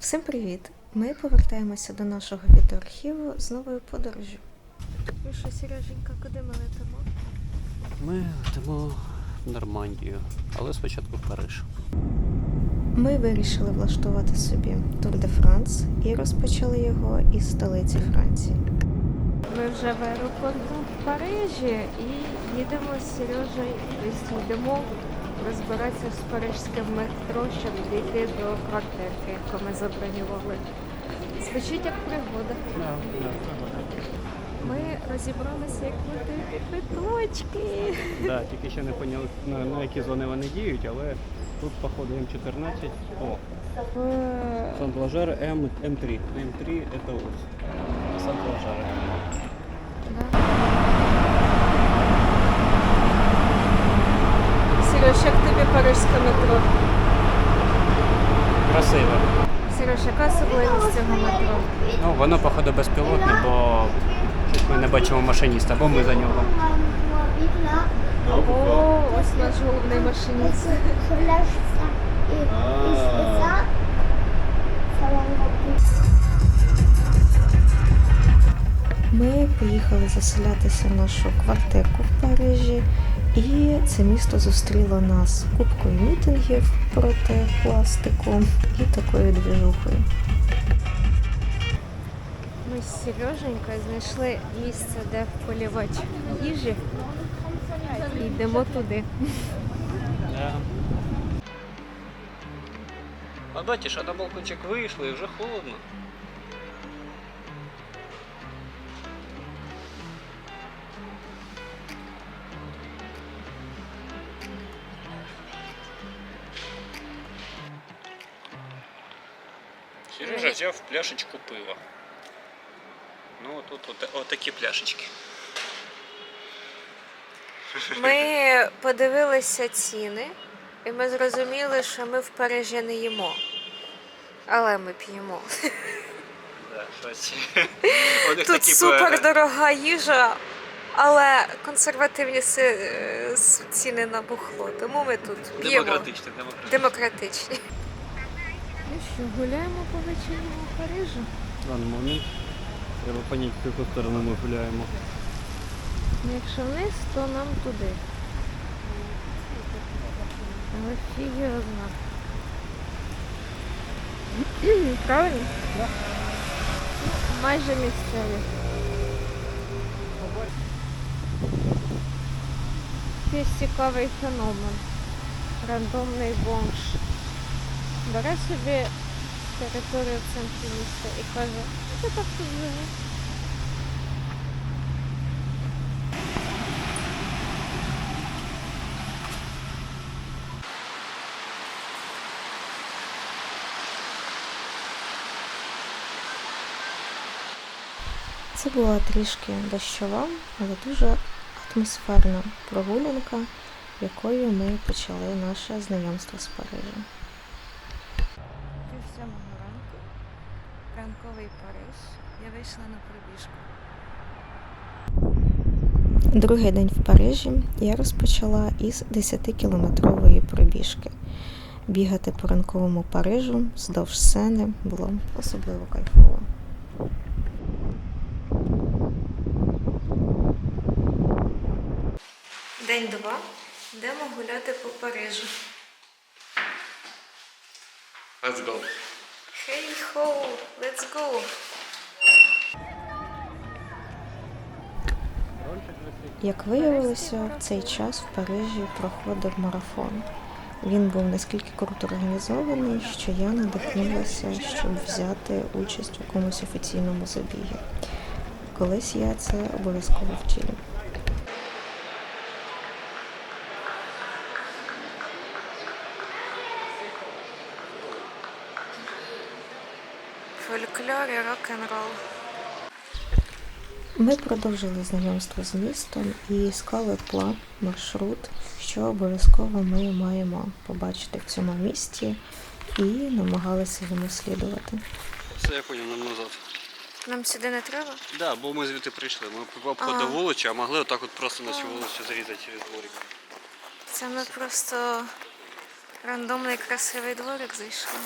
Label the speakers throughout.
Speaker 1: Всім привіт! Ми повертаємося до нашого відеоархіву з новою подорожю. Ну що, Сереженька, куди ми летимо?
Speaker 2: Ми летимо в Нормандію, але спочатку в Париж.
Speaker 1: Ми вирішили влаштувати собі Тур де Франс і розпочали його із столиці Франції. Ми вже в аеропорту в Парижі і їдемо з Сережею, йдемо розбиратися з парижським метро, щоб дійти до квартирки, яку ми забронювали. Звучить як пригода. Ми розібралися, як платити квиточки.
Speaker 2: Да, тільки ще не поняли, на, на які зони вони діють, але тут, походу, М14. О,
Speaker 1: В
Speaker 2: Сан-Блажер М, М3. М3 это ось. Сан-Блажер.
Speaker 1: Сереж, як парижське метро?
Speaker 2: Красиво.
Speaker 1: Сереж, яка особливість цього метро?
Speaker 2: Ну, воно, походу, безпілотне, бо ми не бачимо машиніста, бо ми за нього.
Speaker 1: О, ось наш головний машиніст. Ми поїхали заселятися в нашу квартирку в Парижі, і це місто зустріло нас купкою мітингів проти пластику і такою движухою. Ми з Сереженькою знайшли місце, де полівати їжі. І йдемо туди.
Speaker 2: Да. А бачиш, а на балкончик вийшли і вже холодно. Взяв пляшечку пива. Ну, тут от, отакі пляшечки.
Speaker 1: Ми подивилися ціни, і ми зрозуміли, що ми в Парижі не їмо. Але ми п'ємо. Тут супер
Speaker 2: пе-
Speaker 1: дорога їжа, але консервативні е, ціни на бухло. Тому ми тут п'ємо.
Speaker 2: Демократичні, демократичні.
Speaker 1: Що, гуляємо по вечірньому Парижу?
Speaker 2: Даний момент. Треба поняти, в яку сторону ми гуляємо.
Speaker 1: Ну, Якщо вниз, то нам туди. Але фіг його зна. Правильно? Так. Майже місцеві. Якийсь цікавий феномен. Рандомний бомж. Бере собі територію в центрі міста і каже, «Ну, так тут живе. Це була трішки дощова, але дуже атмосферна прогулянка, якою ми почали наше знайомство з Парижем. Пів сьомого ранку, ранковий Париж. Я вийшла на пробіжку. Другий день в Парижі я розпочала із 10-кілометрової пробіжки. Бігати по ранковому Парижу вздовж сени було особливо кайфово. День два. Йдемо гуляти по Парижу.
Speaker 2: Let's go.
Speaker 1: Хей хоу, let's go! Як виявилося, в цей час в Парижі проходив марафон. Він був наскільки круто організований, що я надихнулася, щоб взяти участь у якомусь офіційному забігі. Колись я це обов'язково втілю. Фольклор і рок-н-рол. Ми продовжили знайомство з містом і склали план, маршрут, що обов'язково ми маємо побачити в цьому місті, і намагалися йому слідувати.
Speaker 2: Все, я понял, нам назад.
Speaker 1: Нам сюди не треба?
Speaker 2: Да, бо ми звідти прийшли. Ми обходили
Speaker 1: Ага.
Speaker 2: вулицю, а могли отак от просто на цю вулицю зарізати через дворик.
Speaker 1: Це ми просто рандомний красивий дворик зайшли.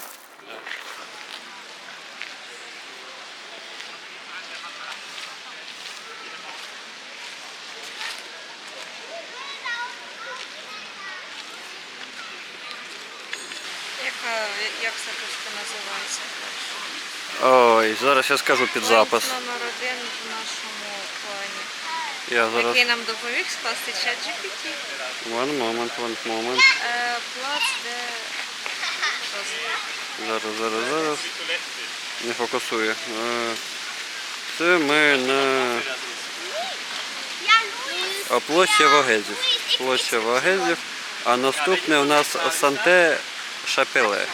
Speaker 2: Да.
Speaker 1: Як закуска називається.
Speaker 2: Ой, зараз я скажу під запис.
Speaker 1: номер один в нашому плані.
Speaker 2: Я зараз.
Speaker 1: Який нам допоміг скласти чат GPT.
Speaker 2: One moment, one moment.
Speaker 1: Е, плац, де
Speaker 2: Зараз, зараз, зараз. Не фокусує. Е, Це ми на а, площа Вагезів. Площа Вагезів. А наступне у нас Санте Шапеле.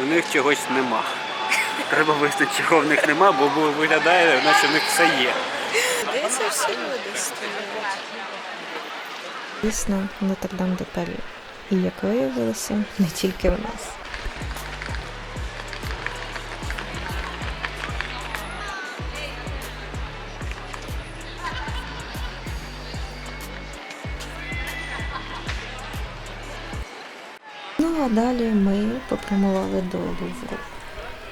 Speaker 2: У них чогось нема. Треба визнати, чого в них нема, бо виглядає, наче в них все є.
Speaker 1: Де це всі люди стоять? Дійсно, Нотр-Дам де Пелі. І як виявилося, не тільки в нас. Далі ми попрямували до Лувру.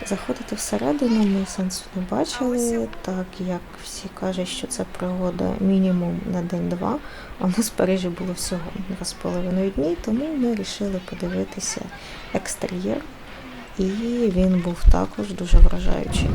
Speaker 1: Заходити всередину ми сенсу не бачили, так як всі кажуть, що це пригода мінімум на день-два, а в нас в Парижі було всього два з половиною дні, тому ми вирішили подивитися екстер'єр, і він був також дуже вражаючий.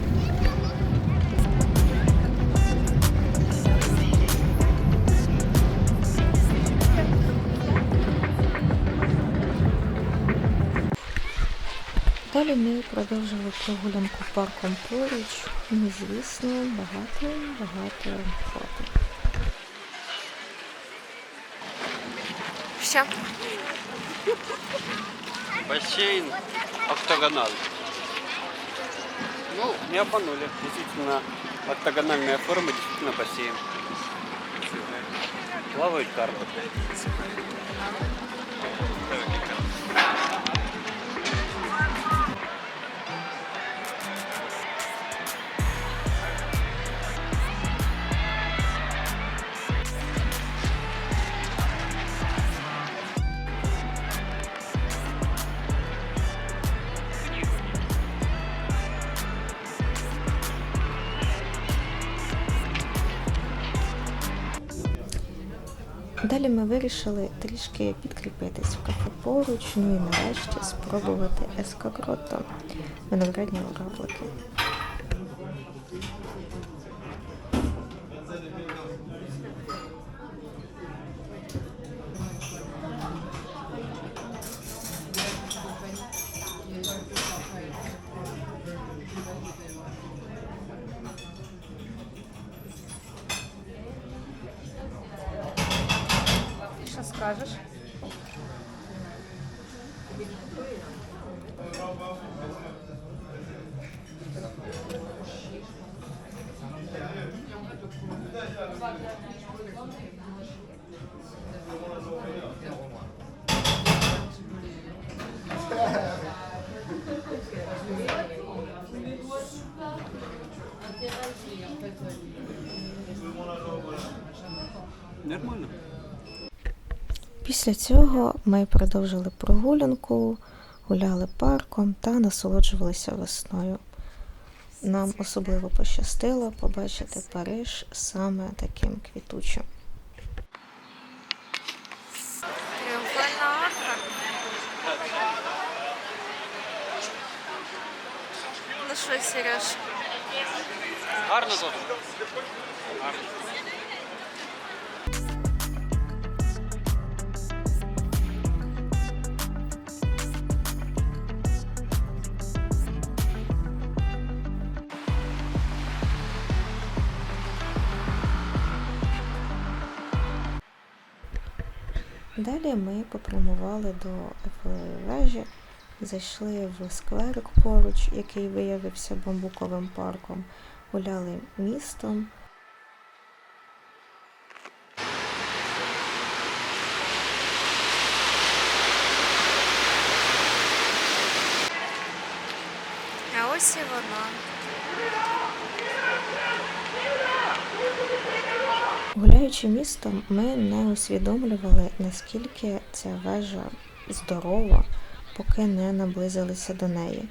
Speaker 1: Далі ми продовжили прогулянку парком поруч. Ну, і, звісно, багато-багато фото. Що?
Speaker 2: Бассейн октогонал. Ну, не обманули. Действительно, октогональная форма, действительно бассейн. Плавают карпы.
Speaker 1: Далі ми вирішили трішки підкріпитись в кафе поруч, ну і нарешті спробувати ескагротто, виноградні ораблики. Що скажеш?
Speaker 2: Нормально.
Speaker 1: Після цього ми продовжили прогулянку, гуляли парком та насолоджувалися весною. Нам особливо пощастило побачити Париж саме таким квітучим. Ну що, Сереж?
Speaker 2: Гарно тут.
Speaker 1: Далі ми попрямували до Ейфелевої вежі, зайшли в скверик поруч, який виявився бамбуковим парком, гуляли містом. А ось і вона. Гуляючи містом, ми не усвідомлювали, наскільки ця вежа здорова, поки не наблизилися до неї.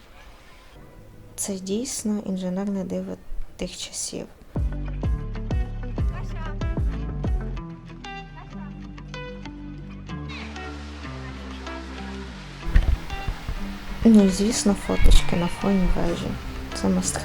Speaker 1: Це дійсно інженерне диво тих часів. Ну звісно, фоточки на фоні вежі. Це must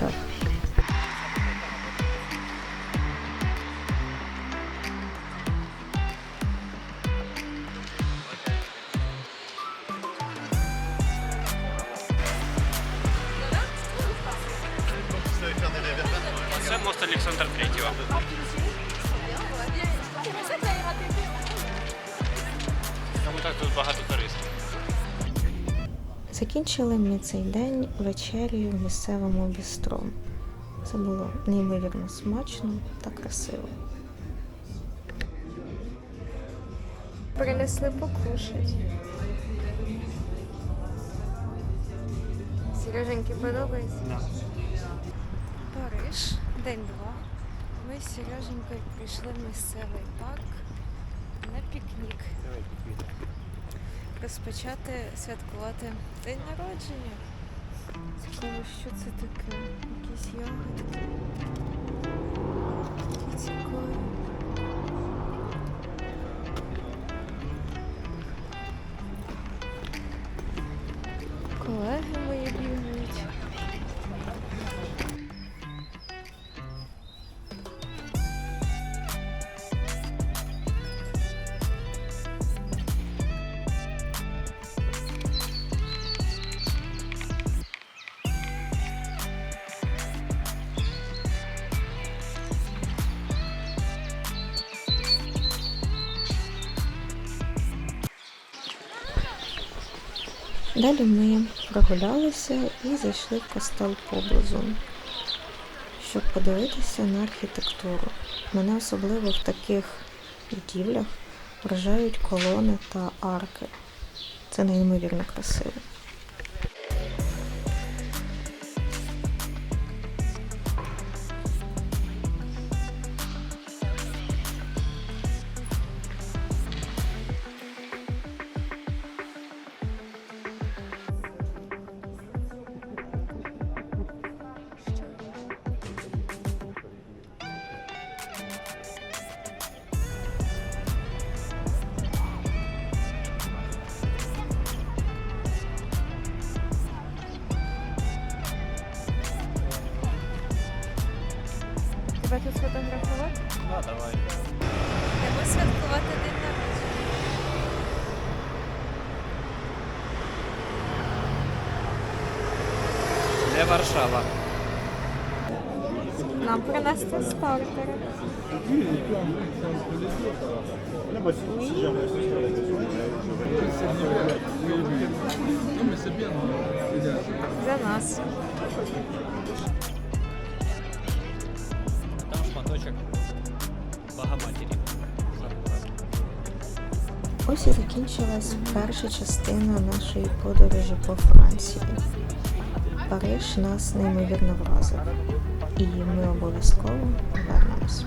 Speaker 1: Закінчили ми цей день вечерю в місцевому бістро. Це було неймовірно смачно та красиво. Принесли покушать. Сереженьки подобається? Париж, день два. Ми з Сереженькою прийшли в місцевий парк на пікнік. Розпочати святкувати день народження. Цікаво, що це таке? Якісь ягодки. Такі цікаві. Далі ми прогулялися і зайшли в костел поблизу, щоб подивитися на архітектуру. Мене особливо в таких будівлях вражають колони та арки. Це неймовірно красиво. Тут сфотографувати?
Speaker 2: Да, давай.
Speaker 1: Треба святкувати день народження.
Speaker 2: Не Варшава.
Speaker 1: Нам принесли стартери. За нас.
Speaker 2: Шматочок Багаматері.
Speaker 1: Ось і закінчилась перша частина нашої подорожі по Франції. Париж нас неймовірно вразив, і ми обов'язково повернемось.